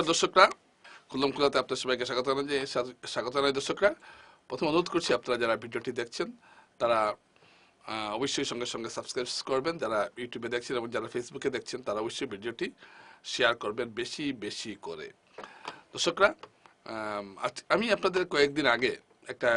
নমস্কার দর্শকরা। খুল্লম খুলাতে আপনার সবাইকে স্বাগত জানাই স্বাগত জানাই দর্শকরা। প্রথম অনুরোধ করছি আপনারা যারা ভিডিওটি দেখছেন তারা অবশ্যই সঙ্গে সঙ্গে সাবস্ক্রাইব করবেন। যারা ইউটিউবে দেখছেন এবং যারা ফেসবুকে দেখছেন তারা অবশ্যই ভিডিওটি শেয়ার করবেন বেশি বেশি করে। দর্শকরা আম, আপনাদের কয়েকদিন আগে একটা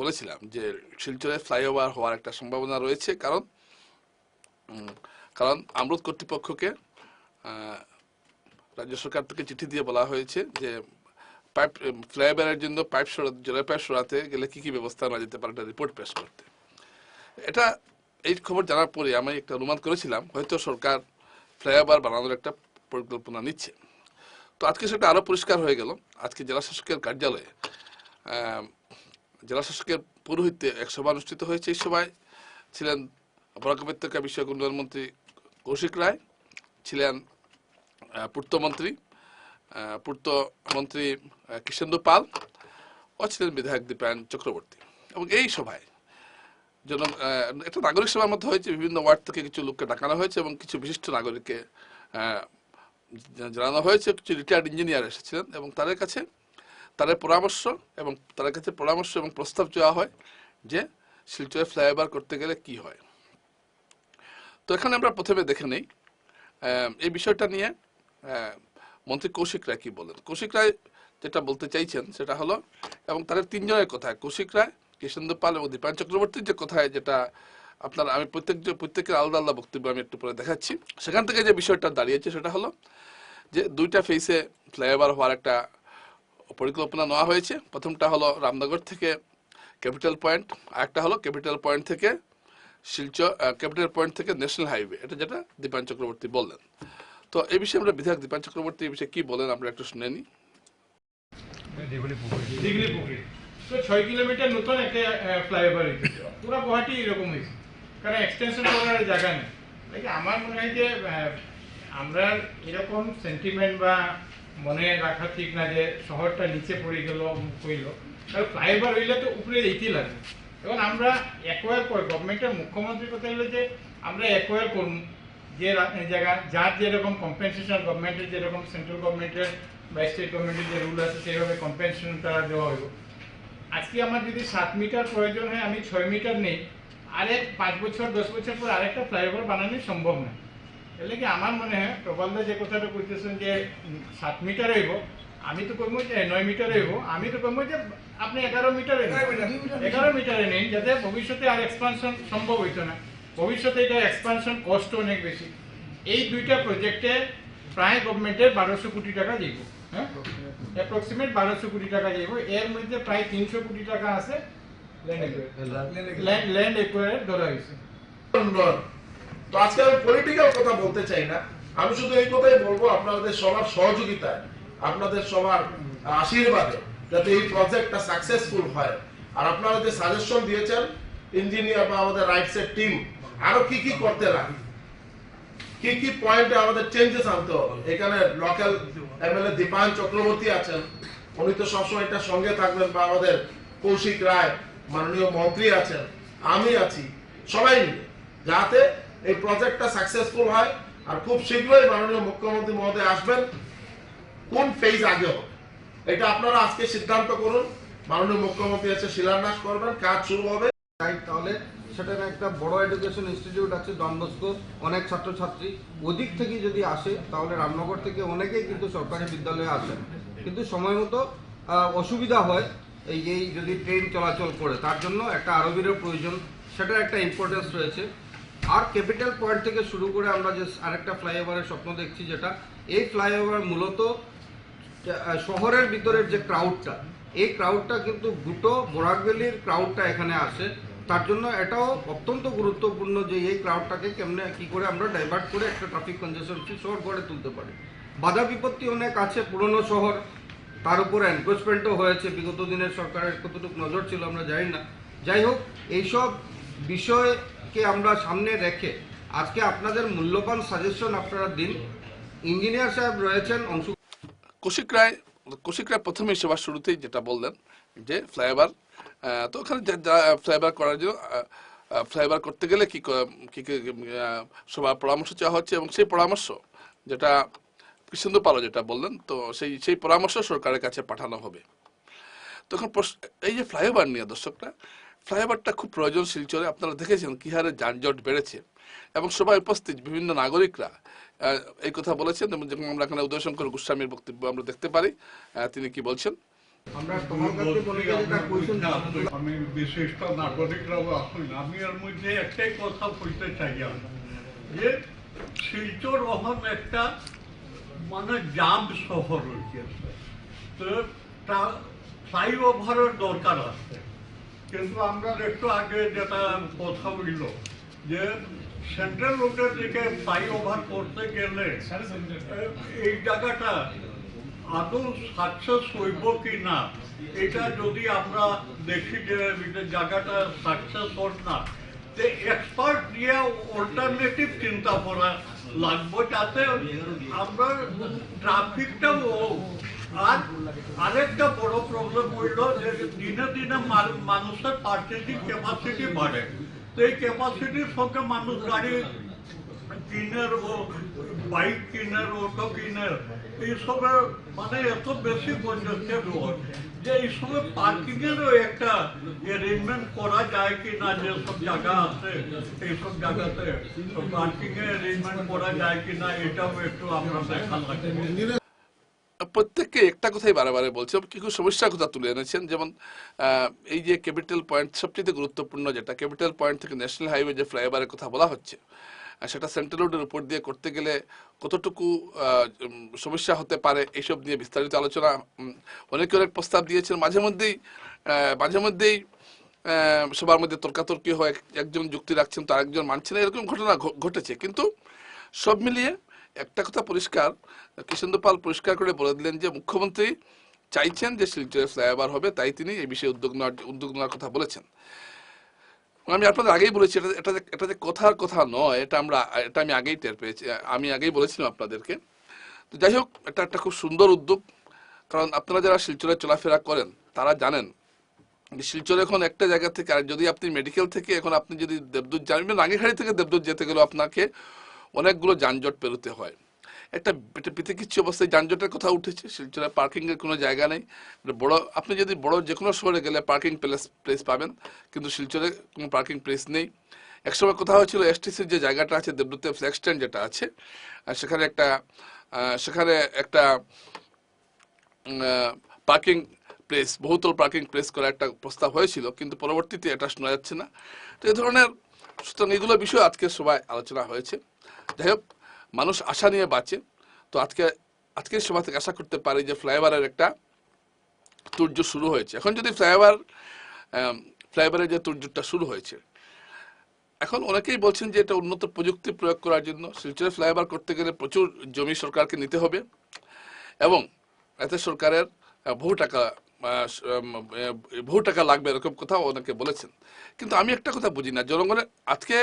বলেছিলাম যে শিলচরে ফ্লাইওভার হওয়ার একটা সম্ভাবনা রয়েছে। কারণ কারণ আমরুদ কর্তৃপক্ষকে রাজ্য সরকার থেকে চিঠি দিয়ে বলা হয়েছে যে পাইপ ফ্লাইওভারের জন্য পাইপ সরা- জলের পাইপ সরাতে গেলে কি কি ব্যবস্থা নেওয়া যেতে পারে একটা রিপোর্ট পেশ করতে। এটা, এই খবর জানার পরে আমি একটা অনুমান করেছিলাম, হয়তো সরকার ফ্লাইওভার বানানোর একটা পরিকল্পনা নিচ্ছে। তো আজকে সেটা আরও পরিষ্কার হয়ে গেল। আজকে জেলা শাসকের কার্যালয়ে জেলা শাসকের পৌরোহিত্যে এক সভা অনুষ্ঠিত হয়েছে এই সভায়। ছিলেন বরাক বিষয়ক উন্নয়ন মন্ত্রী কৌশিক রায়, ছিলেন পূর্তমন্ত্রী পূর্তমন্ত্রী কৃষ্ণেন্দু পাল ও ছিলেন বিধায়ক দীপায়ন চক্রবর্তী। এবং এই সভায় জন একটা নাগরিক সভার মধ্যে হয়েছে, বিভিন্ন ওয়ার্ড থেকে কিছু লোককে ডাকানো হয়েছে এবং কিছু বিশিষ্ট নাগরিককে জানানো হয়েছে। কিছু রিটায়ার্ড ইঞ্জিনিয়ার এসেছিলেন এবং তাদের কাছে তাদের পরামর্শ এবং তাদের কাছে পরামর্শ এবং প্রস্তাব চাওয়া হয় যে শিলচরে ফ্লাইওভার করতে গেলে কি হয়। তো এখানে আমরা প্রথমে দেখে নেই। এই বিষয়টা নিয়ে মন্ত্রী কৌশিক রায় কি বলেন? কৌশিক রায় যেটা বলতে চাইছেন সেটা হলো, এবং তাদের তিনজনের কথা, কৌশিক রায় কৃষ্ণেন্দু পাল এবং দীপায়ন চক্রবর্তীর যে কথায় যেটা আপনার আমি প্রত্যেক প্রত্যেকের আলাদা আলাদা বক্তব্য আমি একটু পরে দেখাচ্ছি। সেখান থেকে যে বিষয়টা দাঁড়িয়েছে সেটা হলো যে দুইটা ফেসে ফ্লাইওভার হওয়ার একটা পরিকল্পনা নেওয়া হয়েছে। প্রথমটা হলো রামনগর থেকে ক্যাপিটাল পয়েন্ট, আরেকটা হলো ক্যাপিটাল পয়েন্ট থেকে শিলচর ক্যাপিটাল পয়েন্ট থেকে ন্যাশনাল হাইওয়ে, এটা যেটা দীপায়ন চক্রবর্তী বললেন। তো এই বিষয়ে আমরা বিধায়ক দীপায়ন চক্রবর্তী বিষয়ে কি বলেন? আমরা একটু শুনে নিই। তো ছয় কিলোমিটার নতুন একটা ফ্লাইওভার হয়েছে পুরো গুয়াহাটি এরকম হয়েছে। কারণ এক্সটেনশন করার জায়গা নেই। আমার মনে হয় যে আমরা এরকম সেন্টিমেন্ট বা মনে রাখা ঠিক না যে, শহরটা নিচে পড়ে গেল হইল। কারণ ফ্লাইওভার হইলে তো উপরে যেতেই লাগবে। এখন আমরা অ্যাকোয়ার করি গভর্নমেন্টের মুখ্যমন্ত্রীর কথা হলো যে, আমরা অ্যাকোয়ার করুন যে জায়গা যার যেরকম কম্পেনসেশন গভর্নমেন্টের যেরকম সেন্ট্রাল গভর্নমেন্টের বা স্টেট গভর্নমেন্টের যে রুল আছে সেইভাবে কম্পেনসেশন তারা দেওয়া হইব। আজকে আমার যদি সাত মিটার প্রয়োজন হয় আমি ছয় মিটার নেই আরেক পাঁচ বছর দশ বছর পর আরেকটা ফ্লাইওভার বানানো সম্ভব না। এলে কি আমার মনে হয় প্রবলদা যে কথাটা কইতেছেন যে সাত মিটার হইব আমি তো কইব যে নয় মিটার হইব আমি তো কইব যে আপনি এগারো মিটার এগারো মিটারে নিন যাতে ভবিষ্যতে আর এক্সপানশন সম্ভব হইতো না। ভবিষ্যতে এটা এক্সপানশন কষ্ট অনেক বেশি। এই দুইটা প্রজেক্টে প্রায় গভর্নমেন্টের বারোশো কোটি টাকা যাইব হ্যাঁ? অ্যাপ্রক্সিমেট বারোশো কোটি টাকা যাইব এর মধ্যে প্রায় তিনশো কোটি টাকা আছে ল্যান্ড ল্যান্ড একুয়ার ধরা হয়েছে। তো আজকে আমি পলিটিক্যাল কথা বলতে চাই না। আমি শুধু এই কথাই বলব আপনাদের সবার সহযোগিতায় আপনাদের সবার আশীর্বাদে যাতে এই প্রজেক্টটা সাকসেসফুল হয়। আর আপনারা যে সাজেশন দিয়েছেন ইঞ্জিনিয়ার বা আমাদের রাইটস এর টিম আরও কি কি করতে লাগে? কি কি পয়েন্টে আমাদের চেঞ্জেস আনতে হবে? এখানে লোকাল এমএলএ দীপায়ন চক্রবর্তী আছেন। উনি তো সবসময় এটার সঙ্গে থাকবেন বা আমাদের কৌশিক রায়, মাননীয় মন্ত্রী আছেন। আমি আছি। সবাই মিলে। যাতে এই প্রজেক্টটা সাকসেসফুল হয় আর খুব শীঘ্রই মাননীয় মুখ্যমন্ত্রী মহোদয় আসবেন, কোন ফেজ আগে হবে? এটা আপনারা আজকে সিদ্ধান্ত করুন। মাননীয় মুখ্যমন্ত্রী এসে শিলান্যাস করবেন, কাজ শুরু হবে। তাহলে সেখানে একটা বড় এডুকেশন ইনস্টিটিউট আছে ডনবস্কো অনেক ছাত্রছাত্রী। ওদিক থেকে যদি আসে, তাহলে রামনগর থেকে অনেকেই কিন্তু সরকারি বিদ্যালয়ে আসেন। কিন্তু সময় মতো অসুবিধা হয় এই এই যদি ট্রেন চলাচল করে। তার জন্য একটা আরবিরও প্রয়োজন, সেটার একটা ইম্পর্টেন্স রয়েছে। আর ক্যাপিটাল পয়েন্ট থেকে শুরু করে আমরা যে আরেকটা ফ্লাইওভারের স্বপ্ন দেখছি যেটা, এই ফ্লাইওভার মূলত শহরের ভিতরের যে ক্রাউডটা এই ক্রাউডটা কিন্তু দুটো বোরাকভ্যালির ক্রাউডটা এখানে আসে। তার জন্য এটাও অত্যন্ত গুরুত্বপূর্ণ যে এই ক্রাউডটাকে কেমনে, কি করে আমরা ডাইভার্ট করে একটা ট্রাফিক কনজেশন শহর গড়ে তুলতে পারি। বাধা বিপত্তি অনেক আছে পুরনো শহর, তার উপরে এনক্রোচমেন্টও হয়েছে। বিগত দিনের সরকারের কতটুকু নজর ছিল আমরা জানি না। যাই হোক, এইসব বিষয়কে আমরা সামনে রেখে আজকে আপনাদের মূল্যবান সাজেশন আপনারা দিন। ইঞ্জিনিয়ার সাহেব রয়েছেন, অংশ কৌশিক রায় কৌশিক রায় প্রথমেই সবার শুরুতেই যেটা বললেন যে ফ্লাইওভার তো ওখানে ফ্লাইওভার করার জন্য ফ্লাইওভার করতে গেলে কি ক- সবার পরামর্শ চাওয়া হচ্ছে এবং সেই পরামর্শ যেটা কৃষ্ণেন্দু পালও যেটা বললেন, তো সেই সেই পরামর্শ সরকারের কাছে পাঠানো হবে। তখন এই যে ফ্লাইওভার নিয়ে দর্শকরা ফ্লাইওভারটা খুব প্রয়োজন শিলচরে আপনারা দেখেছেন কি হারে যানজট বেড়েছে এবং সবাই উপস্থিত, বিভিন্ন নাগরিকরা এই কথা বলেছেন। এবং যখন আমরা এখানে উদয়শঙ্কর গোস্বামীর বক্তব্য আমরা দেখতে পারি তিনি কি বলছেন? আমরা তোমার কাছে বলে যেটা কোয়েশ্চেন আমি বিশিষ্ট নাগরিকরাও আছেন আমি এর মধ্যে একটাই কথা বলতে চাই যে শিলচর একটা মানে জাম শহর হয়েছে তো ফ্লাইওভারের দরকার আছে। কিন্তু আমরা একটু আগে যেটা কথা বলল যে সেন্ট্রাল রোডের দিকে ফ্লাইওভার করতে গেলে এই জায়গাটা আদৌ সাকসেস হইব কি না, এটা যদি আমরা দেখি যে জায়গাটা সাকসেস হল না, যে এক্সপার্ট দিয়ে অল্টারনেটিভ চিন্তা করা লাগবে যাতে আমরা ট্রাফিকটা ট্রাফিকটাও আর আরেকটা বড় প্রবলেম হইল যে দিনে দিনে মানুষের পার্চেসিং ক্যাপাসিটি বাড়ে। তো এই ক্যাপাসিটির সঙ্গে মানুষ গাড়ি কিনের ও বাইক কিনের অটো কিনের এইসবের মানে এত বেশি কনজেস্টেড রোড যে এইসবে পার্কিং এরও একটা অ্যারেঞ্জমেন্ট করা যায় কি না যে সব জায়গা আছে এইসব জায়গাতে পার্কিং এর অ্যারেঞ্জমেন্ট করা যায় কি না এটাও একটু আমরা দেখা লাগবে। প্রত্যেককে একটা কথাই বারে বারে বলছে কিছু সমস্যার কথা তুলে এনেছেন, যেমন এই যে ক্যাপিটাল পয়েন্ট সবচেয়ে গুরুত্বপূর্ণ, যেটা ক্যাপিটাল পয়েন্ট থেকে ন্যাশনাল হাইওয়ে যে ফ্লাইওভারের কথা বলা হচ্ছে সেটা সেন্ট্রাল রোডের উপর দিয়ে করতে গেলে কতটুকু সমস্যা হতে পারে এইসব নিয়ে বিস্তারিত আলোচনা অনেকে অনেক প্রস্তাব দিয়েছেন। মাঝে মধ্যেই মাঝে মধ্যেই সবার মধ্যে তর্কাতর্কি হয় একজন যুক্তি রাখছেন, তো আরেকজন মানছেন এরকম ঘটনা ঘটেছে। কিন্তু সব মিলিয়ে একটা কথা পরিষ্কার কৃষ্ণেন্দু পাল পরিষ্কার করে বলে দিলেন যে, মুখ্যমন্ত্রী চাইছেন যে শিলচরে ফ্লাইওভার হবে, তাই তিনি এই বিষয়ে উদ্যোগ নেওয়ার উদ্যোগ নেওয়ার কথা বলেছেন। আমি আপনাদের আগেই বলেছি, এটা এটা এটা যে কথার কথা নয়, এটা আমরা, এটা আমি আগেই টের পেয়েছি, আমি আগেই বলেছিলাম আপনাদেরকে। তো যাই হোক, এটা একটা খুব সুন্দর উদ্যোগ, কারণ আপনারা যারা শিলচরে চলাফেরা করেন, তারা জানেন শিলচর এখন একটা জায়গা থেকে, আর যদি আপনি মেডিকেল থেকে, এখন আপনি যদি দেবদূত যান নাগিখাড়ি থেকে দেবদূত যেতে গেলে আপনাকে অনেকগুলো যানজট পেরোতে হয়। একটা পৃথকিচ্ছি অবস্থায় যানজটের কথা উঠেছে শিলচরে পার্কিং এর কোনো জায়গা নেই। বড়, আপনি যদি বড় যে কোনো শহরে গেলে পার্কিং প্লেস প্লেস পাবেন। কিন্তু শিলচরে কোনো পার্কিং প্লেস নেই। একসময় কথা হয়েছিল এসটিসির যে জায়গাটা আছে, দেবদূতে ফ্ল্যাগ স্ট্যান্ড যেটা আছে সেখানে একটা সেখানে একটা পার্কিং প্লেস বহুতল পার্কিং প্লেস করার একটা প্রস্তাব হয়েছিল, কিন্তু পরবর্তীতে এটা শোনা যাচ্ছে না। তো এই ধরনের, সুতরাং এগুলো বিষয় আজকে সবাই আলোচনা হয়েছে। যাই হোক মানুষ আশা নিয়ে বাঁচে। তো আজকে আজকের সভা থেকে আশা করতে পারি যে ফ্লাইওভারের একটা তুর্য শুরু হয়েছে। এখন যদি ফ্লাইওভার ফ্লাইওভারের যে তুর্যটা শুরু হয়েছে, এখন অনেকেই বলছেন যে এটা উন্নত প্রযুক্তি প্রয়োগ করার জন্য। শিলচরে ফ্লাইওভার করতে গেলে প্রচুর জমি সরকারকে নিতে হবে এবং এতে সরকারের বহু টাকা বহু টাকা লাগবে এরকম কথা অনেকে বলেছেন। কিন্তু আমি একটা কথা বুঝি না। জনগণের, আজকে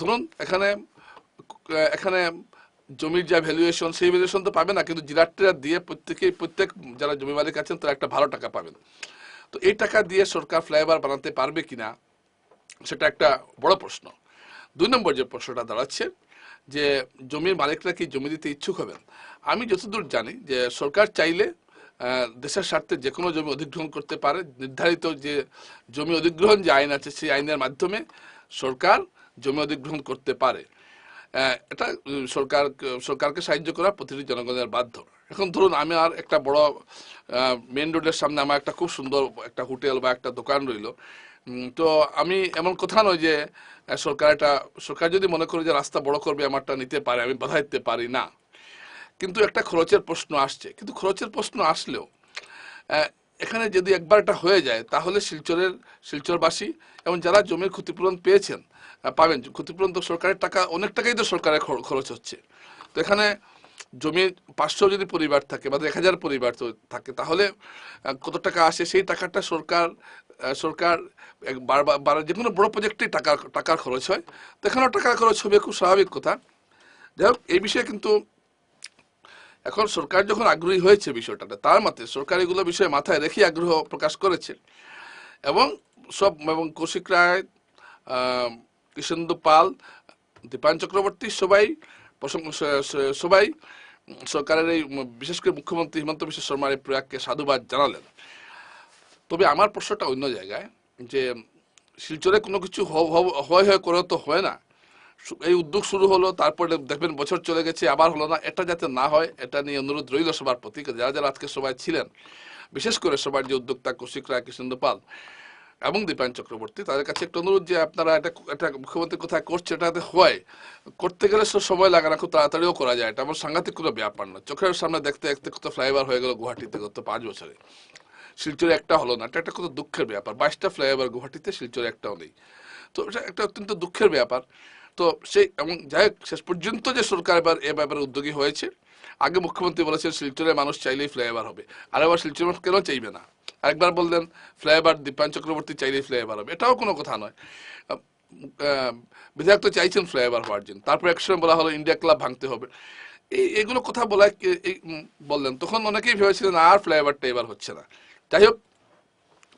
ধরুন এখানে এখানে জমির যা ভ্যালুয়েশন সেই ভ্যালুয়েশন তো পাবে না, কিন্তু জিরাটটা দিয়ে প্রত্যেকেই, প্রত্যেক যারা জমি মালিক আছেন, তারা একটা ভালো টাকা পাবেন। তো এই টাকা দিয়ে সরকার ফ্লাইওভার বানাতে পারবে কিনা, সেটা একটা বড় প্রশ্ন। দুই নম্বর যে প্রশ্নটা দাঁড়াচ্ছে, যে জমির মালিকরা কি জমি দিতে ইচ্ছুক হবেন? আমি যতদূর জানি যে সরকার চাইলে দেশের স্বার্থে যে কোনো জমি অধিগ্রহণ করতে পারে। নির্ধারিত যে জমি অধিগ্রহণ যে আইন আছে, সেই আইনের মাধ্যমে সরকার জমি অধিগ্রহণ করতে পারে। এটা সরকার, সরকারকে সাহায্য করা প্রতিটি জনগণের বাধ্য। এখন ধরুন, আমি আর একটা বড় মেন রোডের সামনে আমার একটা খুব সুন্দর একটা হোটেল বা একটা দোকান রইল। তো আমি এমন কথা নয় যে সরকার এটা, সরকার যদি মনে করে যে রাস্তা বড় করবে, আমারটা নিতে পারে, আমি বাধা দিতে পারি, না। কিন্তু একটা খরচের প্রশ্ন আসছে। কিন্তু খরচের প্রশ্ন আসলেও এখানে যদি একবার এটা হয়ে যায়, তাহলে শিলচরের, শিলচরবাসী এবং যারা জমির ক্ষতিপূরণ পেয়েছেন পাবেন। ক্ষতিপূরণ তো সরকারের টাকা, অনেক টাকাই তো সরকারের খর- খরচ হচ্ছে। তো এখানে জমি পাঁচশো যদি পরিবার থাকে বা এক হাজার পরিবার তো থাকে, তাহলে কত টাকা আসে? সেই টাকাটা সরকার সরকার বারবার বার- যে কোনো বড় প্রজেক্টেই টাকা টাকার খরচ হয়। তো এখানেও টাকার খরচ হবে, খুব স্বাভাবিক কথা। যাই হোক, এই বিষয়ে কিন্তু এখন সরকার যখন আগ্রহী হয়েছে বিষয়টাতে, তার মতে সরকার এগুলো বিষয়ে মাথায় রেখে আগ্রহ প্রকাশ করেছে। এবং সব, এবং কৌশিক রায় কৃষ্ণেন্দু পাল, দীপায়ন চক্রবর্তী সবাই সবাই, সরকারের এই বিশেষ করে মুখ্যমন্ত্রী হিমন্ত বিশ্ব শর্মার এই প্রয়াগকে সাধুবাদ জানালেন। তবে আমার প্রশ্নটা অন্য জায়গায়, যে শিলচরে কোনো কিছু হয় হয়, করে তো হয় না। এই উদ্যোগ শুরু হলো, তারপরে দেখবেন বছর চলে গেছে, আবার হলো না, এটা যাতে না হয়, এটা নিয়ে অনুরোধ রইল সবার প্রতি, যারা যারা আজকে সবাই ছিলেন, বিশেষ করে সবার যে উদ্যোক্তা কৌশিক রায়, কৃষ্ণেন্দু পাল। এবং দীপায়ন চক্রবর্তী, তাদের কাছে একটা অনুরোধ যে আপনারা এটা এটা মুখ্যমন্ত্রী কোথায় করছে এটা যাতে হয়। করতে গেলে সব সময় লাগে না, খুব তাড়াতাড়িও করা যায়। এটা আমার সাংঘাতিক কোনো ব্যাপার না। চোখের সামনে দেখতে দেখতে কত ফ্লাইওভার হয়ে গেল গুয়াহাটিতে গত পাঁচ বছরে। শিলচরে একটা হলো না, এটা একটা কত দুঃখের ব্যাপার। বাইশটা ফ্লাইওভার গুয়াহাটিতে, শিলচরে একটাও নেই। তো এটা একটা অত্যন্ত দুঃখের ব্যাপার। তো সেই, এবং যাই হোক, শেষ পর্যন্ত যে সরকার এবার এ ব্যাপারে উদ্যোগী হয়েছে, আগে মুখ্যমন্ত্রী বলেছেন, শিলচরে মানুষ চাইলেই ফ্লাইওভার হবে। আর এবার শিলচর মানুষ কেন চাইবে না? আরেকবার বললেন, ফ্লাইওভার দীপায়ন চক্রবর্তী চাইলেই ফ্লাইওভার হবে। এটাও কোনো কথা নয়। বিধায়ক তো চাইছেন ফ্লাইওভার হওয়ার জন্য। তারপর একসময় বলা হলো, ইন্ডিয়া ক্লাব ভাঙতে হবে। এই, এগুলো কথা বলা বললেন। তখন অনেকেই ভেবেছিলেন, আর ফ্লাইওভারটা এবার হচ্ছে না। যাই হোক,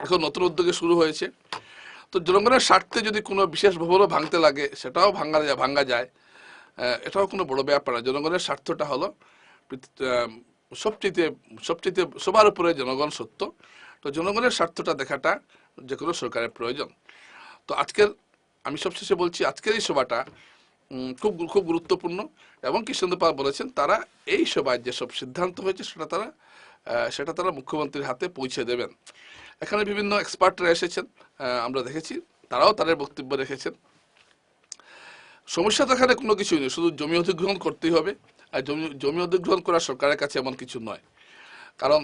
এখন নতুন উদ্যোগে শুরু হয়েছে। তো জনগণের স্বার্থে যদি কোনো বিশেষ ভবনও ভাঙতে লাগে, সেটাও ভাঙা যায় ভাঙা যায়। এটাও কোনো বড় ব্যাপার না। জনগণের স্বার্থটা হলো সবচেয়ে সবচেয়ে সবার উপরে জনগণ সত্য। তো জনগণের স্বার্থটা দেখাটা যে কোনো সরকারের প্রয়োজন। তো আজকের, আমি সবশেষে বলছি, আজকের এই সভাটা খুব খুব গুরুত্বপূর্ণ এবং কৃষ্ণেন্দু পাল বলেছেন তারা এই সভায় যেসব সিদ্ধান্ত হয়েছে সেটা তারা সেটা তারা মুখ্যমন্ত্রীর হাতে পৌঁছে দেবেন। এখানে বিভিন্ন এক্সপার্টরা এসেছেন আমরা দেখেছি, তারাও তাদের বক্তব্য রেখেছেন। সমস্যা তো এখানে কোনো কিছুই নেই, শুধু জমি অধিগ্রহণ করতেই হবে, আর জমি জমি অধিগ্রহণ করা সরকারের কাছে এমন কিছু নয়। কারণ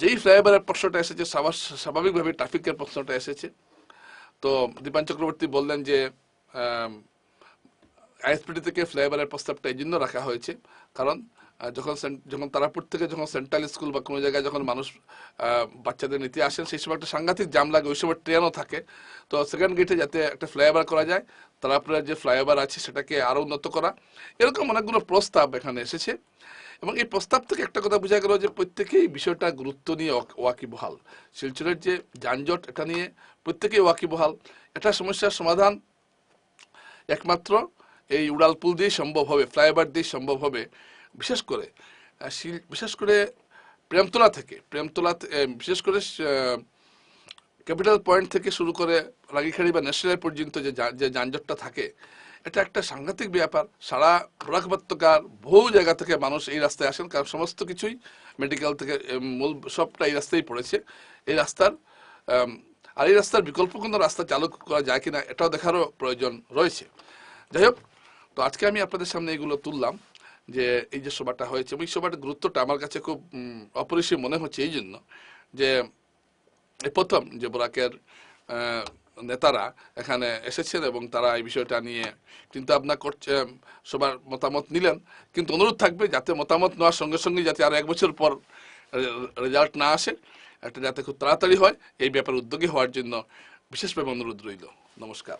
যেই ফ্লাইওভারের প্রশ্নটা এসেছে স্বাভাবিকভাবে ট্রাফিকের প্রশ্নটা এসেছে। তো দীপান চক্রবর্তী বললেন যে আইএসপিটি থেকে ফ্লাইওভারের প্রস্তাবটা এই জন্য রাখা হয়েছে। কারণ যখন যখন তারাপুর থেকে যখন সেন্ট্রাল স্কুল বা কোনো জায়গায় যখন মানুষ বাচ্চাদের নিতে আসেন, সেই সময় একটা সাংঘাতিক জাম লাগে, ওই সময় ট্রেনও থাকে। তো সেকেন্ড গেটে যাতে একটা ফ্লাইওভার করা যায়, তারাপুরের যে ফ্লাইওভার আছে, সেটাকে আরও উন্নত করা, এরকম অনেকগুলো প্রস্তাব এখানে এসেছে। এবং এই প্রস্তাব থেকে একটা কথা বোঝা গেল যে প্রত্যেকেই বিষয়টা গুরুত্ব নিয়ে ওয়াক- ওয়াকিবহাল। শিলচরের যে যানজট, এটা নিয়ে প্রত্যেকেই ওয়াকিবহাল। এটা সমস্যার সমাধান একমাত্র এই উড়ালপুল দিয়েই সম্ভব হবে, ফ্লাইওভার দিয়েই সম্ভব হবে। বিশেষ করে শিল- বিশেষ করে প্রেমতলা থেকে, প্রেমতলা বিশেষ করে ক্যাপিটাল পয়েন্ট থেকে শুরু করে রাগিখাড়ি বা ন্যাশনাল পর্যন্ত যে যানজটটা থাকে এটা একটা সাংঘাতিক ব্যাপার। সারা বরাক উপত্যকার বহু জায়গা থেকে মানুষ এই রাস্তায় আসেন, কারণ সমস্ত কিছুই মেডিকেল থেকে মূল সবটা এই রাস্তায় পড়েছে। এই রাস্তার আর এই রাস্তার বিকল্প কোনো রাস্তা চালু করা যায় কিনা এটাও দেখারও প্রয়োজন রয়েছে। যাই হোক, তো আজকে আমি আপনাদের সামনে এগুলো তুললাম যে এই যে সভাটা হয়েছে, এবং এই সভাটার গুরুত্বটা আমার কাছে খুব অপরিসীম মনে হচ্ছে এই জন্য যে প্রথম যে বোরাকের নেতারা এখানে এসেছেন এবং তারা এই বিষয়টা নিয়ে চিন্তা ভাবনা করছে, সবার মতামত নিলেন। কিন্তু অনুরোধ থাকবে যাতে মতামত নেওয়ার সঙ্গে সঙ্গে যাতে আর এক বছর পর রেজাল্ট না আসে, একটা যাতে খুব তাড়াতাড়ি হয়, এই ব্যাপারে উদ্যোগী হওয়ার জন্য বিশেষভাবে অনুরোধ রইল। নমস্কার।